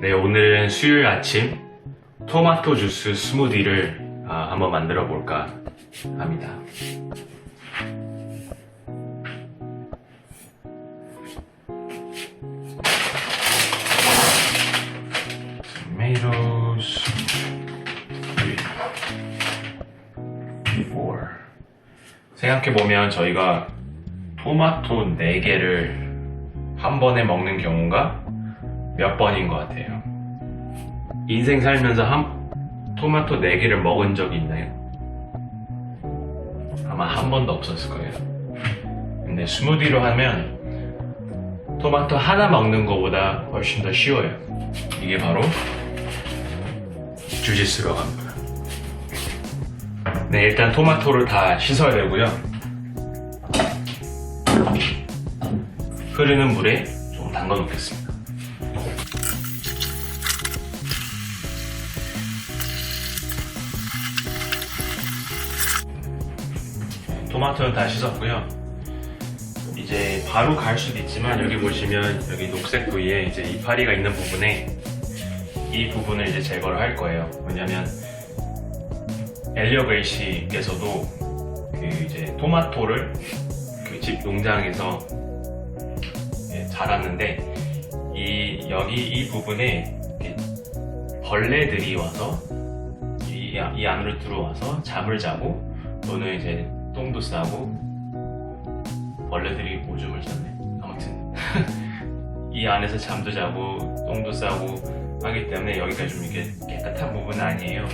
네, 오늘은 수요일 아침 토마토 주스 스무디를 아, 한번 만들어 볼까 합니다. 생각해보면 저희가 토마토 4개를 한 번에 먹는 경우가 몇 번인 것 같아요. 인생 살면서 한, 토마토 4개를 먹은 적이 있나요? 아마 한 번도 없었을 거예요. 근데 스무디로 하면 토마토 하나 먹는 것보다 훨씬 더 쉬워요. 이게 바로 주짓수로 갑니다. 네, 일단 토마토를 다 씻어야 되고요. 흐르는 물에 좀 담가 놓겠습니다. 토마토는 다 씻었고요. 이제 바로 갈 수도 있지만 여기 보시면 여기 녹색 부위에 이제 이파리가 있는 부분에 이 부분을 이제 제거를 할 거예요. 왜냐면 엘리어 벨시께서도 그 이제 토마토를 그 집 농장에서 예, 자랐는데 이 여기 이 부분에 벌레들이 와서 이, 이 안으로 들어와서 잠을 자고 또는 이제 똥도 싸고 벌레들이 오줌을 쌌네. 아무튼. 이 안에서 잠도 자고 똥도 싸고 하기 때문에 여기가 좀 이렇게 깨끗한 부분은 아니에요.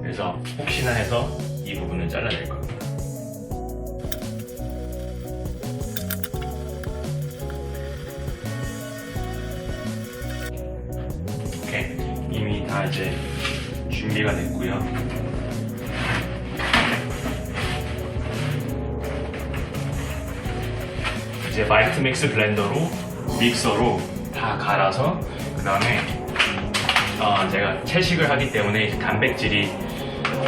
그래서 혹시나 해서 이 부분은 잘라낼 겁니다 다 이제 준비가 됐고요. 이제 마이트 믹스 블렌더로 믹서로 다 갈아서 그 다음에 어, 제가 채식을 하기 때문에 단백질이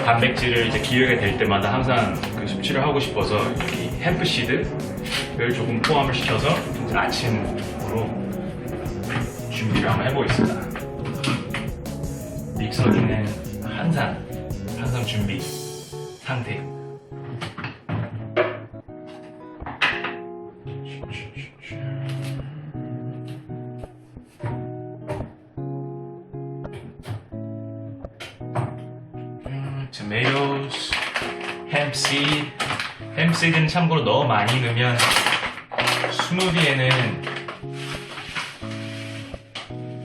단백질을 이제 기회가 될 때마다 항상 그 섭취를 하고 싶어서 이 햄프시드를 조금 포함을 시켜서 아침으로 준비를 한번 해보겠습니다. 믹서기는 항상 항상 준비 상태. 햄씨드는 참고로 너무 많이 넣으면 스무디에는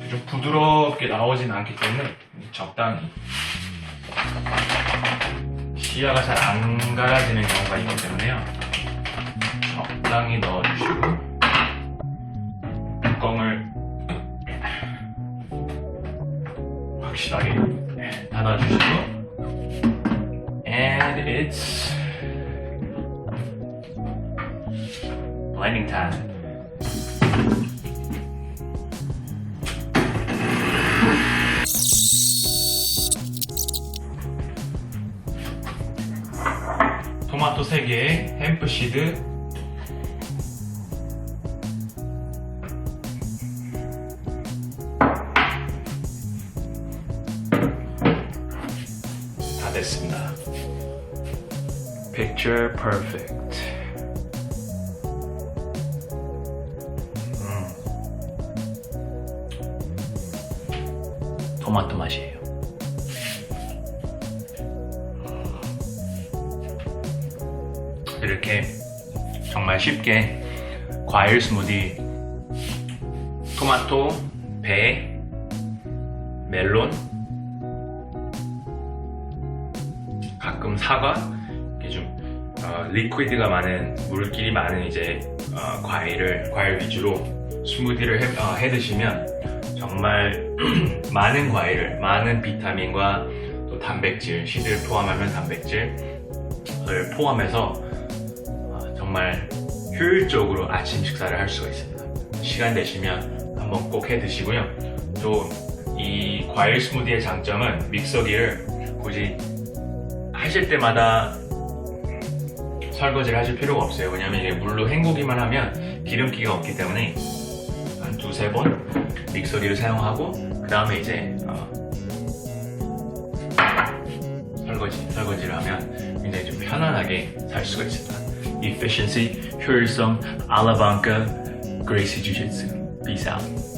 좀 부드럽게 나오진 않기 때문에 적당히. 시야가 잘안 가려지는 경우가 있기 때문에요. 적당히 넣어주시고 뚜껑을 확실하게 닫아주시고 and it's blending time 토마토 3개에 햄프시드 다 됐습니다. Picture perfect. 음. 토마토 맛이에요. 이렇게 정말 쉽게 과일 스무디 토마토, 배, 멜론 가끔 사과 이렇게 좀 어, 리퀴드가 많은 물길이 많은 이제 어, 과일을 과일 위주로 스무디를 해, 어, 해 드시면 정말 많은 과일을 많은 비타민과 또 단백질 시드를 포함하면 단백질을 포함해서 어, 정말 효율적으로 아침 식사를 할 수가 있습니다. 시간 되시면 한번 꼭 해 드시고요. 또 이 과일 스무디의 장점은 믹서기를 굳이 하실 때마다 설거지를 하실 필요가 없어요. 왜냐면 이게 물로 헹구기만 하면 기름기가 없기 때문에 한 두세 번 믹서기를 사용하고 그 다음에 이제 어, 설거지, 설거지를 하면 굉장히 좀 편안하게 살 수가 있습니다. efficiency. Here is some Gracie Jiu Jitsu. Peace out.